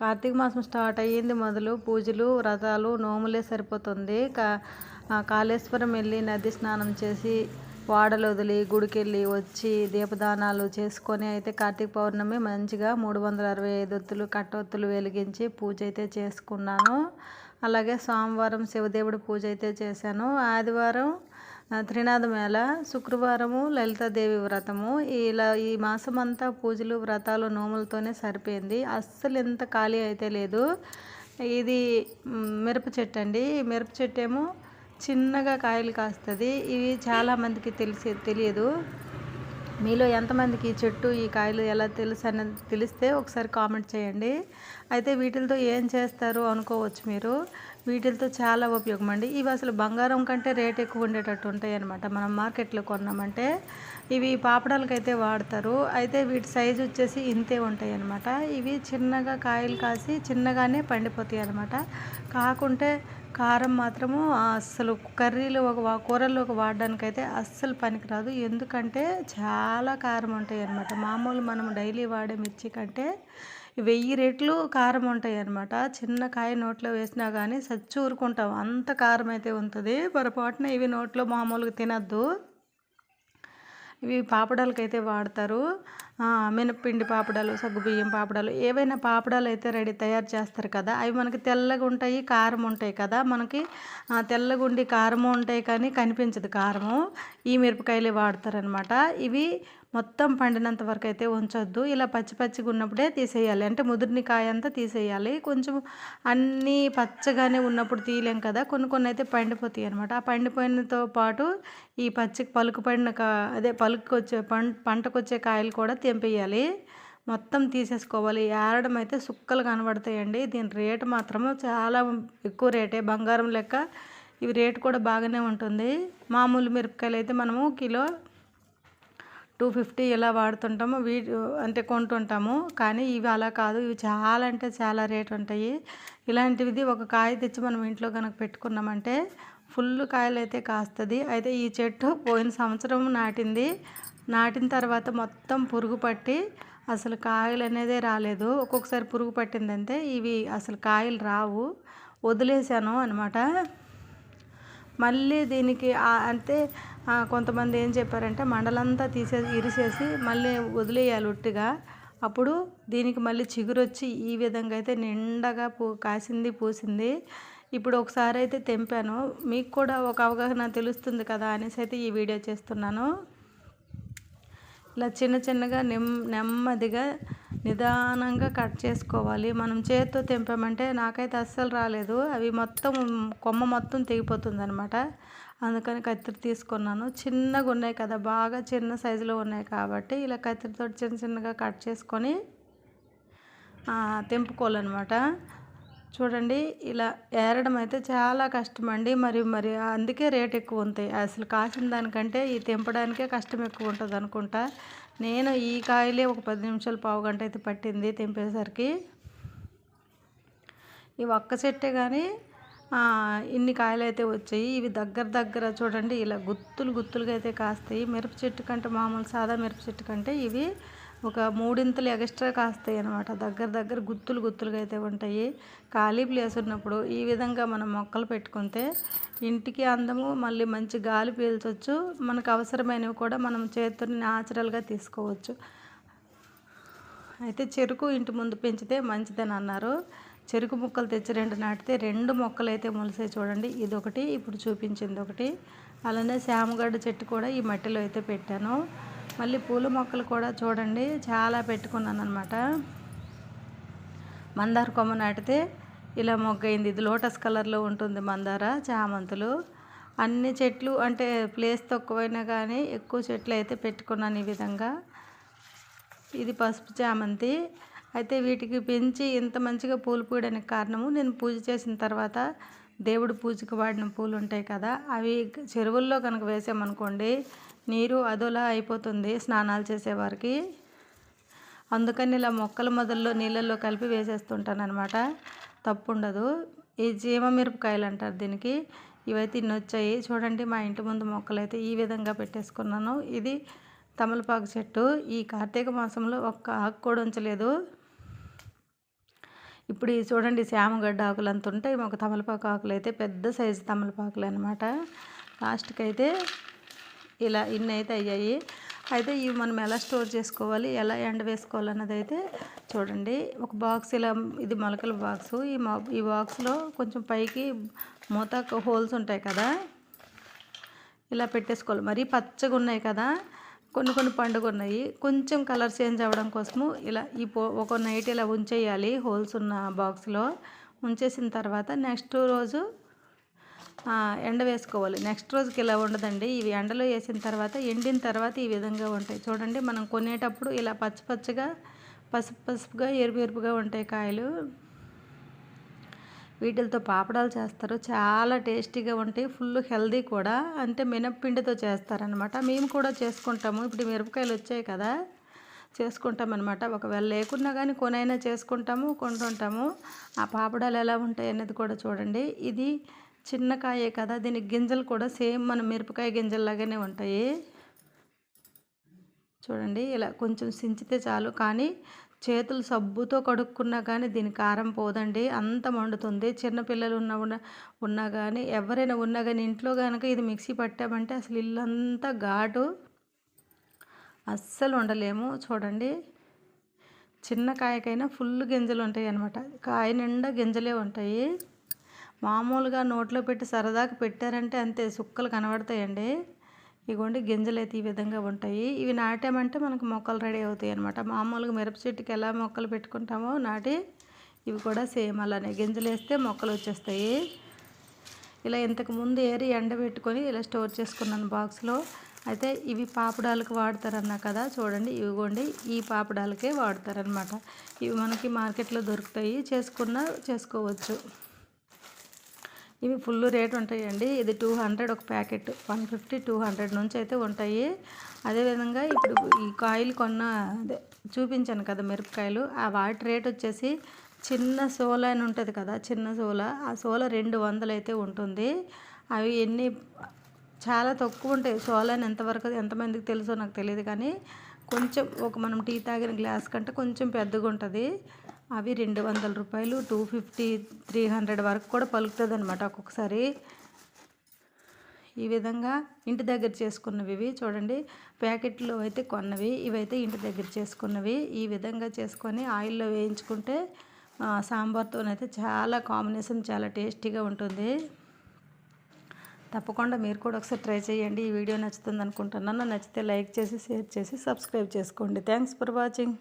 కార్తీక మాసం స్టార్ట్ అయ్యింది మొదలు. పూజలు వ్రతాలు నోములే సరిపోతుంది. కా కాళేశ్వరం వెళ్ళి నది స్నానం చేసి వాడలు వదిలి గుడికెళ్ళి వచ్చి దీపదానాలు చేసుకొని అయితే కార్తీక పౌర్ణమి మంచిగా మూడు వందల అరవై ఐదు ఒత్తులు కట్టొత్తులు వెలిగించి పూజ అయితే చేసుకున్నాను. అలాగే సోమవారం శివదేవుడి పూజ అయితే చేశాను. ఆదివారం త్రినాథ మేళ శుక్రవారము లలితాదేవి వ్రతము. ఇలా ఈ మాసం అంతా పూజలు వ్రతాలు నోములతోనే సరిపోయింది. అస్సలు ఎంత ఖాళీ అయితే లేదు. ఇది మిరప చెట్టు అండి. మిరప చెట్టు ఏమో చిన్నగా కాయలు కాస్తుంది. ఇవి చాలామందికి తెలిసి తెలియదు. మీలో ఎంతమందికి ఈ చెట్టు ఈ కాయలు ఎలా తెలుసు అన్నది తెలిస్తే ఒకసారి కామెంట్ చేయండి. అయితే వీటితో ఏం చేస్తారు అనుకోవచ్చు మీరు. వీటితో చాలా ఉపయోగం అండి ఇవి అసలు బంగారం కంటే రేట్ ఎక్కువ ఉండేటట్టు ఉంటాయి అనమాట మనం మార్కెట్లో కొన్నామంటే ఇవి పాపడాలకైతే వాడతారు. అయితే వీటి సైజు వచ్చేసి ఇంతే ఉంటాయి అనమాట ఇవి చిన్నగా కాయలు కాసి చిన్నగానే పండిపోతాయి అనమాట కాకుంటే కారం మాత్రము అస్సలు కర్రీలో ఒక కూరల్లోకి వాడడానికైతే అస్సలు పనికిరాదు. ఎందుకంటే చాలా కారం ఉంటాయి అన్నమాట మామూలు మనం డైలీ వాడే మిర్చి కంటే వెయ్యి రెట్లు కారం ఉంటాయి అన్నమాట చిన్న కాయ నోట్లో వేసినా కానీ సచ్చి ఊరుకుంటాం అంత కారం అయితే ఉంటుంది. పొరపాటున ఇవి నోట్లో మామూలుగా తినద్దు. ఇవి పాపడాలకైతే వాడతారు. మినప్పిండి పాపడాలు సగ్గుబియ్యం పాపడాలు ఏవైనా పాపడాలు అయితే రెడీ తయారు చేస్తారు కదా. అవి మనకి తెల్లగా ఉంటాయి కారం ఉంటాయి కదా. మనకి తెల్లగుండి కారము ఉంటాయి కానీ కనిపించదు కారము. ఈ మిరపకాయలు వాడతారనమాట ఇవి మొత్తం పండినంత వరకు అయితే ఉంచొద్దు. ఇలా పచ్చి పచ్చిగా ఉన్నప్పుడే తీసేయాలి. అంటే ముదిరిని కాయ అంతా తీసేయాలి. కొంచెం అన్నీ పచ్చగానే ఉన్నప్పుడు తీయలేం కదా. కొన్ని కొన్ని అయితే పండిపోతాయి అనమాట ఆ పండిపోయినతో పాటు ఈ పచ్చి పలుకు పడిన కా అదే పలుకు వచ్చే పంటకు వచ్చే కాయలు కూడా తెంపేయాలి. మొత్తం తీసేసుకోవాలి. ఏరడం అయితే సుక్కలు కనబడతాయండి. దీని రేటు మాత్రము చాలా ఎక్కువ రేటే. బంగారం లెక్క ఇవి రేటు కూడా బాగానే ఉంటుంది. మామూలు మిరపకాయలు అయితే మనము కిలో టూ ఫిఫ్టీ ఇలా వాడుతుంటాము వీ అంటే కొంటుంటాము. కానీ ఇవి అలా కాదు. ఇవి చాలా అంటే చాలా రేట్ ఉంటాయి. ఇలాంటిది ఒక కాయ తెచ్చి మనం ఇంట్లో కనుక పెట్టుకున్నామంటే ఫుల్ కాయలు అయితే కాస్తుంది. అయితే ఈ చెట్టు పోయిన సంవత్సరం నాటింది. నాటిన తర్వాత మొత్తం పురుగు పట్టి అసలు కాయలు అనేదే రాలేదు. ఒక్కొక్కసారి పురుగు పట్టిందంటే ఇవి అసలు కాయలు రావు. వదిలేసాను అనమాట మళ్ళీ దీనికి అంటే కొంతమంది ఏం చెప్పారంటే మండలంతా తీసేసి ఇరిసేసి మళ్ళీ వదిలేయాలి ఉట్టిగా అప్పుడు దీనికి మళ్ళీ చిగురు వచ్చి ఈ విధంగా అయితే నిండగా పూ కాసింది పూసింది. ఇప్పుడు ఒకసారి అయితే తెంపాను. మీకు కూడా ఒక అవగాహన తెలుస్తుంది కదా అనేసి అయితే ఈ వీడియో చేస్తున్నాను. ఇలా చిన్న చిన్నగా నెమ్ నెమ్మదిగా నిదానంగా కట్ చేసుకోవాలి. మనం చేతితో తెంపామంటే నాకైతే అస్సలు రాలేదు. అవి మొత్తం కొమ్మ మొత్తం తెగిపోతుంది అనమాట అందుకని కత్తిరి తీసుకున్నాను. చిన్నగా ఉన్నాయి కదా బాగా చిన్న సైజులో ఉన్నాయి కాబట్టి ఇలా కత్తిరితో చిన్న చిన్నగా కట్ చేసుకొని తెంపుకోవాలన్నమాట. చూడండి ఇలా ఏరడం అయితే చాలా కష్టం అండి మరి మరి అందుకే రేట్ ఎక్కువ ఉంటాయి. అసలు కాసిన దానికంటే ఈ తెంపడానికే కష్టం ఎక్కువ ఉంటుంది అనుకుంటా నేను ఈ కాయలే ఒక పది నిమిషాలు పావు గంట అయితే పట్టింది తెంపేసరికి. ఈ ఒక్క చెట్టే కానీ ఇన్ని కాయలు అయితే వచ్చాయి. ఇవి దగ్గర దగ్గర చూడండి ఇలా గుత్తులు గుత్తులుగా అయితే కాస్తాయి. మిరప చెట్టు కంటే మామూలు సాదా మిరప చెట్టు కంటే ఇవి ఒక మూడింతలు ఎక్స్ట్రా కాస్తాయి అనమాట దగ్గర దగ్గర గుత్తులు గుత్తులుగా అయితే ఉంటాయి. ఖాళీ ప్లేస్ ఉన్నప్పుడు ఈ విధంగా మనం మొక్కలు పెట్టుకుంటే ఇంటికి అందము మళ్ళీ మంచి గాలి పీల్చవచ్చు మనకు అవసరమైనవి కూడా మనం చేతుని న్యాచురల్గా తీసుకోవచ్చు. అయితే చెరుకు ఇంటి ముందు పెంచితే మంచిదని అన్నారు. చెరుకు ముక్కలు తెచ్చి రెండు నాటితే రెండు మొక్కలు అయితే మొలిసాయి చూడండి. ఇది ఒకటి ఇప్పుడు చూపించింది ఒకటి. అలానే శామగడ్డ చెట్టు కూడా ఈ మట్టిలో అయితే పెట్టాను. మళ్ళీ పూల మొక్కలు కూడా చూడండి చాలా పెట్టుకున్నాను అనమాట మందార కొమ్మ నాటితే ఇలా మొగ్గైంది ఇది లోటస్ కలర్లో ఉంటుంది మందార చామంతులు. అన్ని చెట్లు అంటే ప్లేస్ తక్కువైనా కానీ ఎక్కువ చెట్లు అయితే పెట్టుకున్నాను ఈ విధంగా. ఇది పసుపు చామంతి. అయితే వీటికి పెంచి ఇంత మంచిగా పూలు పూయడానికి కారణము నేను పూజ చేసిన తర్వాత దేవుడు పూజకు వాడిన పూలు ఉంటాయి కదా అవి చెరువుల్లో కనుక వేసామనుకోండి నీరు అదోలా అయిపోతుంది స్నానాలు చేసేవారికి. అందుకని ఇలా మొక్కల మొదల్లో నీళ్ళల్లో కలిపి వేసేస్తుంటాను అనమాట తప్పు ఉండదు ఈ జీమ మిరపకాయలు అంటారు దీనికి. ఇవైతే ఇన్ని వచ్చాయి చూడండి మా ఇంటి ముందు మొక్కలు అయితే ఈ విధంగా పెట్టేసుకున్నాను. ఇది తమలపాకు చెట్టు. ఈ కార్తీక మాసంలో ఒక్క ఆకు కూడా ఉంచలేదు. ఇప్పుడు ఈ చూడండి శ్యామగడ్డ ఆకులు అంత ఉంటాయి. ఒక తమలపాకు ఆకులు అయితే పెద్ద సైజు తమలపాకులు అనమాట లాస్ట్కి అయితే ఇలా ఇన్ని అయితే అయ్యాయి. అయితే ఇవి మనం ఎలా స్టోర్ చేసుకోవాలి ఎలా ఎండ వేసుకోవాలన్నది అయితే చూడండి. ఒక బాక్స్ ఇలా ఇది మొలకల బాక్స్ ఈ ఈ బాక్స్లో కొంచెం పైకి మూత హోల్స్ ఉంటాయి కదా ఇలా పెట్టేసుకోవాలి. మరీ పచ్చగా ఉన్నాయి కదా కొన్ని కొన్ని పండుగ ఉన్నాయి. కొంచెం కలర్ చేంజ్ అవ్వడం కోసము ఇలా ఈ ఒక నైట్ ఇలా ఉంచేయాలి హోల్స్ ఉన్న బాక్స్లో ఉంచేసిన తర్వాత నెక్స్ట్ రోజు ఎండ వేసుకోవాలి. నెక్స్ట్ రోజుకి ఇలా ఉండదండి. ఇవి ఎండలో వేసిన తర్వాత ఎండిన తర్వాత ఈ విధంగా ఉంటాయి. చూడండి మనం కొనేటప్పుడు ఇలా పచ్చ పచ్చగా పసుపు పసుపుగా ఎరుపు ఎరుపుగా ఉంటాయి కాయలు. వీటితో పాపడాలు చేస్తారు. చాలా టేస్టీగా ఉంటాయి. ఫుల్ హెల్దీ కూడా. అంటే మినప్పిండితో చేస్తారనమాట మేము కూడా చేసుకుంటాము. ఇప్పుడు మిరపకాయలు వచ్చాయి కదా చేసుకుంటాం అనమాట ఒకవేళ లేకున్నా కానీ కొనైనా చేసుకుంటాము కొంటుంటాము. ఆ పాపడాలు ఎలా ఉంటాయి అనేది కూడా చూడండి. ఇది చిన్న కాయే కదా దీని గింజలు కూడా సేమ్ మన మిరపకాయ గింజల్లాగానే ఉంటాయి. చూడండి ఇలా కొంచెం సించితే చాలు. కానీ చేతులు సబ్బుతో కడుక్కున్నా కానీ దీని కారం పోదండి. అంత మండుతుంది. చిన్నపిల్లలు ఉన్న ఉన్న ఉన్నా కానీ ఎవరైనా ఉన్నా కానీ ఇంట్లో కనుక ఇది మిక్సీ పట్టామంటే అసలు ఇల్లంతా ఘాటు. అస్సలు ఉండలేము చూడండి చిన్న కాయకైనా ఫుల్ గింజలు ఉంటాయి అన్నమాట కాయ నిండా గింజలే ఉంటాయి. మామూలుగా నోట్లో పెట్టి సరదాగా పెట్టారంటే అంతే సుక్కలు కనబడతాయండి. ఇగోండి గింజలు అయితే ఈ విధంగా ఉంటాయి. ఇవి నాటామంటే మనకు మొక్కలు రెడీ అవుతాయి అనమాట మామూలుగా మిరప చెట్టుకి ఎలా మొక్కలు పెట్టుకుంటామో నాటి ఇవి కూడా సేమ్ అలానే గింజలు వేస్తే మొక్కలు వచ్చేస్తాయి. ఇలా ఇంతకు ముందు ఏరి ఎండబెట్టుకొని ఇలా స్టోర్ చేసుకున్నాను బాక్స్లో. అయితే ఇవి పాపడాలకు వాడతారన్నా కదా చూడండి ఇవిగోండి ఈ పాపడాలకే వాడతారనమాట ఇవి మనకి మార్కెట్లో దొరుకుతాయి చేసుకున్న చేసుకోవచ్చు. ఇవి ఫుల్ రేట్ ఉంటాయండి. ఇది టూ హండ్రెడ్ ఒక packet. One fifty two hundred నుంచి అయితే ఉంటాయి. అదేవిధంగా ఇప్పుడు ఈ కాయలు కొన్న అదే చూపించాను కదా మిరపకాయలు. ఆ వాటి రేట్ వచ్చేసి చిన్న సోల అని ఉంటుంది కదా చిన్న సోల. ఆ సోల రెండు వందలు అయితే ఉంటుంది. అవి ఎన్ని చాలా తక్కువ ఉంటాయి. సోలని ఎంతవరకు ఎంతమందికి తెలుసో నాకు తెలియదు కానీ కొంచెం ఒక మనం టీ తాగిన గ్లాస్ కంటే కొంచెం పెద్దగా ఉంటుంది. అవి రెండు వందల రూపాయలు టూ ఫిఫ్టీ త్రీ హండ్రెడ్ వరకు కూడా పలుకుతుంది అనమాట ఒక్కొక్కసారి. ఈ విధంగా ఇంటి దగ్గర చేసుకున్నవి ఇవి చూడండి. ప్యాకెట్లో అయితే కొన్నవి ఇవైతే ఇంటి దగ్గర చేసుకున్నవి. ఈ విధంగా చేసుకొని ఆయిల్లో వేయించుకుంటే సాంబార్తోనైతే చాలా కాంబినేషన్ చాలా టేస్టీగా ఉంటుంది. తప్పకుండా మీరు కూడా ఒకసారి ట్రై చేయండి. ఈ వీడియో నచ్చుతుంది అనుకుంటున్నాను నచ్చితే లైక్ చేసి షేర్ చేసి సబ్స్క్రైబ్ చేసుకోండి. Thanks for watching.